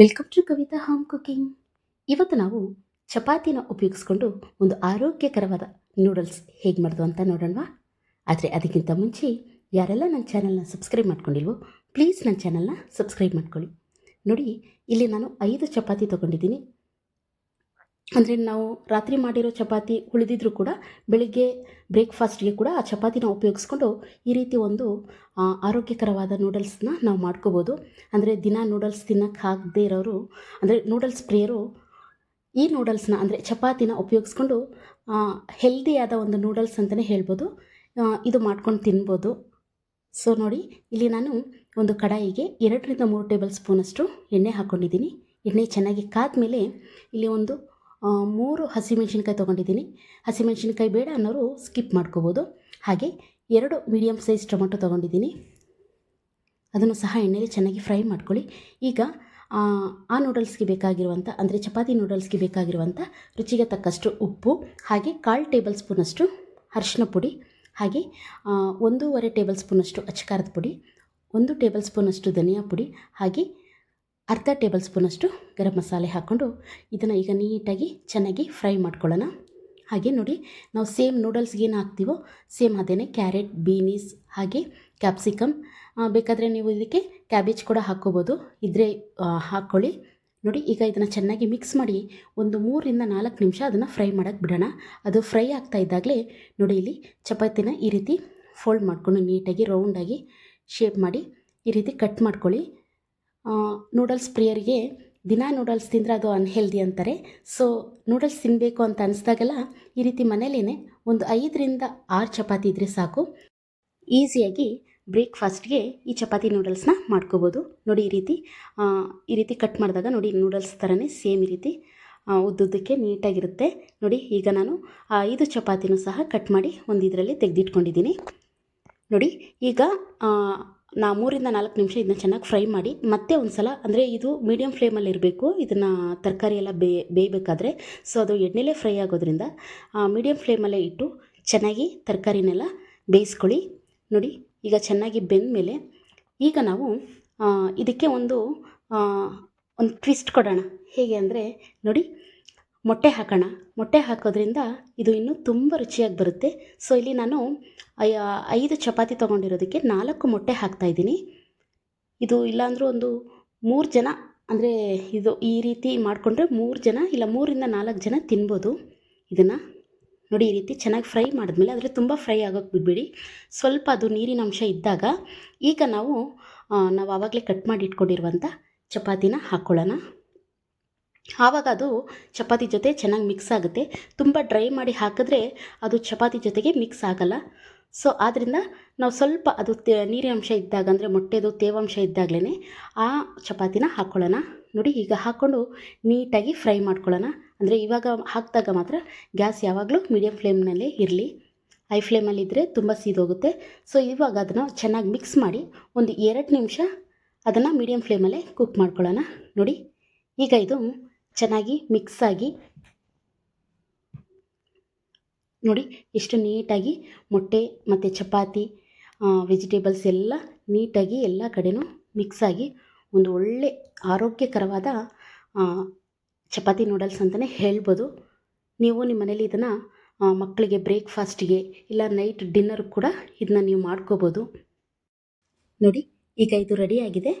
Welcome to Kavitha home cooking ಇವತ್ತು ನಾವು ಚಪಾತಿನ ಉಪಯೋಗಿಸ್ಕೊಂಡು ಒಂದು ಆರೋಗ್ಯಕರವಾದ ನೂಡಲ್ಸ್ ಹೇಗೆ ಮಾಡೋದು ಅಂತ ನೋಡೋಣವಾ? ಆದರೆ ಅದಕ್ಕಿಂತ ಮುಂಚೆ ಯಾರೆಲ್ಲ ನನ್ನ ಚಾನಲ್ನ ಸಬ್ಸ್ಕ್ರೈಬ್ ಮಾಡ್ಕೊಂಡಿಲ್ವೋ ಪ್ಲೀಸ್ ನನ್ನ ಚಾನಲ್ನ ಸಬ್ಸ್ಕ್ರೈಬ್ ಮಾಡ್ಕೊಳ್ಳಿ. ನೋಡಿ, ಇಲ್ಲಿ ನಾನು ಐದು ಚಪಾತಿ ತೊಗೊಂಡಿದ್ದೀನಿ. ಅಂದರೆ ನಾವು ರಾತ್ರಿ ಮಾಡಿರೋ ಚಪಾತಿ ಉಳಿದಿದ್ರೂ ಕೂಡ ಬೆಳಿಗ್ಗೆ ಬ್ರೇಕ್ಫಾಸ್ಟ್ಗೆ ಕೂಡ ಆ ಚಪಾತಿನ ಉಪಯೋಗಿಸ್ಕೊಂಡು ಈ ರೀತಿ ಒಂದು ಆರೋಗ್ಯಕರವಾದ ನೂಡಲ್ಸ್ನ ನಾವು ಮಾಡ್ಕೋಬೋದು. ಅಂದರೆ ದಿನ ನೂಡಲ್ಸ್ ತಿನ್ನಕ್ಕೆ ಆಗದೇ ಇರೋರು, ಅಂದರೆ ನೂಡಲ್ಸ್ ಪ್ರಿಯರು ಈ ನೂಡಲ್ಸ್ನ ಅಂದರೆ ಚಪಾತಿನ ಉಪಯೋಗಿಸ್ಕೊಂಡು ಹೆಲ್ದಿಯಾದ ಒಂದು ನೂಡಲ್ಸ್ ಅಂತಲೇ ಹೇಳ್ಬೋದು. ಇದು ಮಾಡ್ಕೊಂಡು ತಿನ್ಬೋದು. ಸೊ ನೋಡಿ, ಇಲ್ಲಿ ನಾನು ಒಂದು ಕಡಾಯಿಗೆ ಎರಡರಿಂದ ಮೂರು ಟೇಬಲ್ ಸ್ಪೂನಷ್ಟು ಎಣ್ಣೆ ಹಾಕ್ಕೊಂಡಿದ್ದೀನಿ ಎಣ್ಣೆ ಚೆನ್ನಾಗಿ ಕಾದ ಮೇಲೆ ಇಲ್ಲಿ ಒಂದು ಮೂರು ಹಸಿಮೆಣ್ಸಿನ್ಕಾಯಿ ತೊಗೊಂಡಿದ್ದೀನಿ. ಹಸಿಮೆಣ್ಸಿನ್ಕಾಯಿ ಬೇಡ ಅನ್ನೋರು ಸ್ಕಿಪ್ ಮಾಡ್ಕೋಬೋದು. ಹಾಗೆ ಎರಡು ಮೀಡಿಯಮ್ ಸೈಜ್ ಟೊಮೊಟೊ ತೊಗೊಂಡಿದ್ದೀನಿ. ಅದನ್ನು ಸಹ ಎಣ್ಣೆಲಿ ಚೆನ್ನಾಗಿ ಫ್ರೈ ಮಾಡ್ಕೊಳ್ಳಿ. ಈಗ ಆ, ನೂಡಲ್ಸ್ಗೆ ಬೇಕಾಗಿರುವಂಥ ಅಂದರೆ ಚಪಾತಿ ನೂಡಲ್ಸ್ಗೆ ಬೇಕಾಗಿರುವಂಥ ರುಚಿಗೆ ತಕ್ಕಷ್ಟು ಉಪ್ಪು ಹಾಗೆ ಕಾಲು ಟೇಬಲ್ ಸ್ಪೂನಷ್ಟು ಅರಿಶಿನ ಪುಡಿ ಹಾಗೆ ಒಂದೂವರೆ ಟೇಬಲ್ ಸ್ಪೂನಷ್ಟು ಅಚ್ಚಕಾರದ ಪುಡಿ ಒಂದು ಟೇಬಲ್ ಸ್ಪೂನಷ್ಟು ಧನಿಯಾ ಪುಡಿ ಹಾಗೆ ಅರ್ಧ ಟೇಬಲ್ ಸ್ಪೂನಷ್ಟು ಗರಂ ಮಸಾಲೆ ಹಾಕ್ಕೊಂಡು ಇದನ್ನು ಈಗ ನೀಟಾಗಿ ಚೆನ್ನಾಗಿ ಫ್ರೈ ಮಾಡ್ಕೊಳ್ಳೋಣ. ಹಾಗೆ ನೋಡಿ, ನಾವು ಸೇಮ್ ನೂಡಲ್ಸ್ಗೆ ಏನು ಹಾಕ್ತೀವೋ, ಸೇಮ್ ಅದೇ ಕ್ಯಾರೆಟ್, ಬೀನೀಸ್, ಹಾಗೆ ಕ್ಯಾಪ್ಸಿಕಮ್ ಬೇಕಾದರೆ ನೀವು ಇದಕ್ಕೆ ಕ್ಯಾಬೇಜ್ ಕೂಡ ಹಾಕ್ಕೋಬೋದು. ಇದ್ರೆ ಹಾಕ್ಕೊಳ್ಳಿ. ನೋಡಿ, ಈಗ ಇದನ್ನು ಚೆನ್ನಾಗಿ ಮಿಕ್ಸ್ ಮಾಡಿ ಒಂದು ಮೂರರಿಂದ ನಾಲ್ಕು ನಿಮಿಷ ಅದನ್ನು ಫ್ರೈ ಮಾಡೋಕ್ಕೆ ಬಿಡೋಣ. ಅದು ಫ್ರೈ ಆಗ್ತಾ ಇದ್ದಾಗಲೇ ನೋಡಿ, ಇಲ್ಲಿ ಚಪಾತಿನ ಈ ರೀತಿ ಫೋಲ್ಡ್ ಮಾಡಿಕೊಂಡು ನೀಟಾಗಿ ರೌಂಡಾಗಿ ಶೇಪ್ ಮಾಡಿ ಈ ರೀತಿ ಕಟ್ ಮಾಡ್ಕೊಳ್ಳಿ. ನೂಡಲ್ಸ್ ಪ್ರಿಯರಿಗೆ ದಿನ ನೂಡಲ್ಸ್ ತಿಂದರೆ ಅದು ಅನ್ಹೆಲ್ದಿ ಅಂತಾರೆ. ಸೊ ನೂಡಲ್ಸ್ ತಿನ್ನಬೇಕು ಅಂತ ಅನಿಸ್ದಾಗೆಲ್ಲ ಈ ರೀತಿ ಮನೇಲೇ ಒಂದು ಐದರಿಂದ ಆರು ಚಪಾತಿ ಇದ್ದರೆ ಸಾಕು. ಈಸಿಯಾಗಿ ಬ್ರೇಕ್ಫಾಸ್ಟ್ಗೆ ಈ ಚಪಾತಿ ನೂಡಲ್ಸ್ನ ಮಾಡ್ಕೋಬೋದು. ನೋಡಿ ಈ ರೀತಿ ಈ ರೀತಿ ಕಟ್ ಮಾಡಿದಾಗ ನೋಡಿ ನೂಡಲ್ಸ್ ಥರನೇ ಸೇಮ್ ಈ ರೀತಿ ಉದ್ದುದ್ದಕ್ಕೆ ನೀಟಾಗಿರುತ್ತೆ. ನೋಡಿ ಈಗ ನಾನು ಆ ಐದು ಚಪಾತಿನೂ ಸಹ ಕಟ್ ಮಾಡಿ ಒಂದು ಇದರಲ್ಲಿ ತೆಗೆದಿಟ್ಕೊಂಡಿದ್ದೀನಿ. ನೋಡಿ ಈಗ ನಾ ಮೂರಿಂದ ನಾಲ್ಕು ನಿಮಿಷ ಇದನ್ನ ಚೆನ್ನಾಗಿ ಫ್ರೈ ಮಾಡಿ, ಮತ್ತೆ ಒಂದು ಸಲ ಅಂದರೆ ಇದು ಮೀಡಿಯಮ್ ಫ್ಲೇಮಲ್ಲಿ ಇರಬೇಕು. ಇದನ್ನು ತರಕಾರಿ ಎಲ್ಲ ಬೇ, ಬೇಯಬೇಕಾದ್ರೆ. ಸೊ ಅದು ಎಣ್ಣೆಲೇ ಫ್ರೈ ಆಗೋದ್ರಿಂದ ಮೀಡಿಯಮ್ ಫ್ಲೇಮಲ್ಲೇ ಇಟ್ಟು ಚೆನ್ನಾಗಿ ತರಕಾರಿನೆಲ್ಲ ಬೇಯಿಸ್ಕೊಳ್ಳಿ. ನೋಡಿ, ಈಗ ಚೆನ್ನಾಗಿ ಬೆಂದ ಮೇಲೆ ಈಗ ನಾವು ಇದಕ್ಕೆ ಒಂದು ಒಂದು ಟ್ವಿಸ್ಟ್ ಕೊಡೋಣ. ಹೇಗೆ ಅಂದರೆ, ನೋಡಿ ಮೊಟ್ಟೆ ಹಾಕೋಣ. ಮೊಟ್ಟೆ ಹಾಕೋದ್ರಿಂದ ಇದು ಇನ್ನೂ ತುಂಬ ರುಚಿಯಾಗಿ ಬರುತ್ತೆ. ಸೊ ಇಲ್ಲಿ ನಾನು ಐದು ಚಪಾತಿ ತೊಗೊಂಡಿರೋದಕ್ಕೆ ನಾಲ್ಕು ಮೊಟ್ಟೆ ಹಾಕ್ತಾಯಿದ್ದೀನಿ ಇದು ಇಲ್ಲಾಂದರೂ ಒಂದು ಮೂರು ಜನ, ಅಂದರೆ ಇದು ಈ ರೀತಿ ಮಾಡಿಕೊಂಡ್ರೆ ಮೂರು ಜನ ಇಲ್ಲ ಮೂರಿಂದ ನಾಲ್ಕು ಜನ ತಿನ್ಬೋದು. ಇದನ್ನು ನೋಡಿ ಈ ರೀತಿ ಚೆನ್ನಾಗಿ ಫ್ರೈ ಮಾಡಿದ್ಮೇಲೆ ಆದರೆ ತುಂಬ ಫ್ರೈ ಆಗೋಕ್ಕೆ ಬಿಡಬೇಡಿ. ಸ್ವಲ್ಪ ಅದು ನೀರಿನ ಅಂಶ ಇದ್ದಾಗ ಈಗ ನಾವು ನಾವು ಆವಾಗಲೇ ಕಟ್ ಮಾಡಿ ಇಟ್ಕೊಂಡಿರುವಂಥ ಚಪಾತಿನ ಹಾಕ್ಕೊಳ್ಳೋಣ ಆವಾಗ ಅದು ಚಪಾತಿ ಜೊತೆ ಚೆನ್ನಾಗಿ ಮಿಕ್ಸ್ ಆಗುತ್ತೆ. ತುಂಬ ಡ್ರೈ ಮಾಡಿ ಹಾಕಿದ್ರೆ ಅದು ಚಪಾತಿ ಜೊತೆಗೆ ಮಿಕ್ಸ್ ಆಗಲ್ಲ. ಸೊ ಆದ್ದರಿಂದ ನಾವು ಸ್ವಲ್ಪ ಅದು ತೇ- ನೀರಿನ ಅಂಶ ಇದ್ದಾಗ ಅಂದರೆ ಮೊಟ್ಟೆದು ತೇವಾಂಶ ಇದ್ದಾಗಲೇ ಆ ಚಪಾತಿನ ಹಾಕ್ಕೊಳ್ಳೋಣ ನೋಡಿ, ಈಗ ಹಾಕ್ಕೊಂಡು ನೀಟಾಗಿ ಫ್ರೈ ಮಾಡ್ಕೊಳ್ಳೋಣ. ಅಂದರೆ ಇವಾಗ ಹಾಕಿದಾಗ ಮಾತ್ರ ಗ್ಯಾಸ್ ಯಾವಾಗಲೂ ಮೀಡಿಯಮ್ ಫ್ಲೇಮ್ನಲ್ಲೇ ಇರಲಿ. ಹೈ ಫ್ಲೇಮಲ್ಲಿದ್ದರೆ ತುಂಬ ಸೀದೋಗುತ್ತೆ. ಸೊ ಇವಾಗ ಅದನ್ನು ಚೆನ್ನಾಗಿ ಮಿಕ್ಸ್ ಮಾಡಿ ಒಂದು ಎರಡು ನಿಮಿಷ ಅದನ್ನು ಮೀಡಿಯಮ್ ಫ್ಲೇಮಲ್ಲೇ ಕುಕ್ ಮಾಡ್ಕೊಳ್ಳೋಣ. ನೋಡಿ, ಈಗ ಇದು ಚೆನ್ನಾಗಿ ಮಿಕ್ಸ್ ಆಗಿ ನೋಡಿ ಎಷ್ಟು ನೀಟಾಗಿ ಮೊಟ್ಟೆ ಮತ್ತು ಚಪಾತಿ ವೆಜಿಟೇಬಲ್ಸ್ ಎಲ್ಲ ನೀಟಾಗಿ ಎಲ್ಲ ಕಡೆನೂ ಮಿಕ್ಸ್ ಆಗಿ ಒಂದು ಒಳ್ಳೆ ಆರೋಗ್ಯಕರವಾದ ಚಪಾತಿ ನೂಡಲ್ಸ್ ಅಂತಲೇ ಹೇಳ್ಬೋದು. ನೀವು ನಿಮ್ಮ ಮನೇಲಿ ಇದನ್ನು ಮಕ್ಕಳಿಗೆ ಬ್ರೇಕ್ಫಾಸ್ಟಿಗೆ ಇಲ್ಲ ನೈಟ್ ಡಿನ್ನರ್ ಕೂಡ ಇದನ್ನ ನೀವು ಮಾಡ್ಕೋಬೋದು. ನೋಡಿ ಈಗ ಇದು ರೆಡಿಯಾಗಿದೆ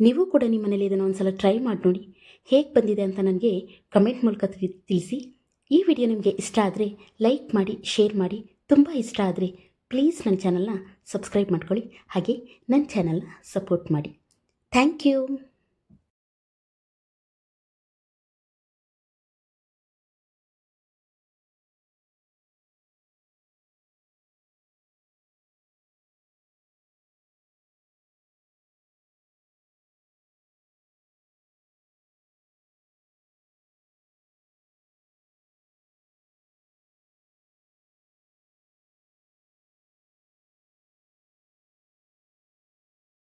ನೀವು ಕೂಡ ನಿಮ್ಮ ಮನೇಲಿ ಇದನ್ನು ಒಂದ್ಸಲ ಟ್ರೈ ಮಾಡಿ ನೋಡಿ. ಹೇಗೆ ಬಂದಿದೆ ಅಂತ ನನಗೆ ಕಮೆಂಟ್ ಮೂಲಕ ತಿಳಿ- ತಿಳಿಸಿ. ಈ ವಿಡಿಯೋ ನಿಮಗೆ ಇಷ್ಟ ಆದರೆ ಲೈಕ್ ಮಾಡಿ ಶೇರ್ ಮಾಡಿ. ತುಂಬ ಇಷ್ಟ ಆದರೆ ಪ್ಲೀಸ್ ನನ್ನ ಚಾನಲ್ನ ಸಬ್ಸ್ಕ್ರೈಬ್ ಮಾಡ್ಕೊಳ್ಳಿ. ಹಾಗೆ ನನ್ನ ಚಾನಲ್ನ ಸಪೋರ್ಟ್ ಮಾಡಿ. Thank you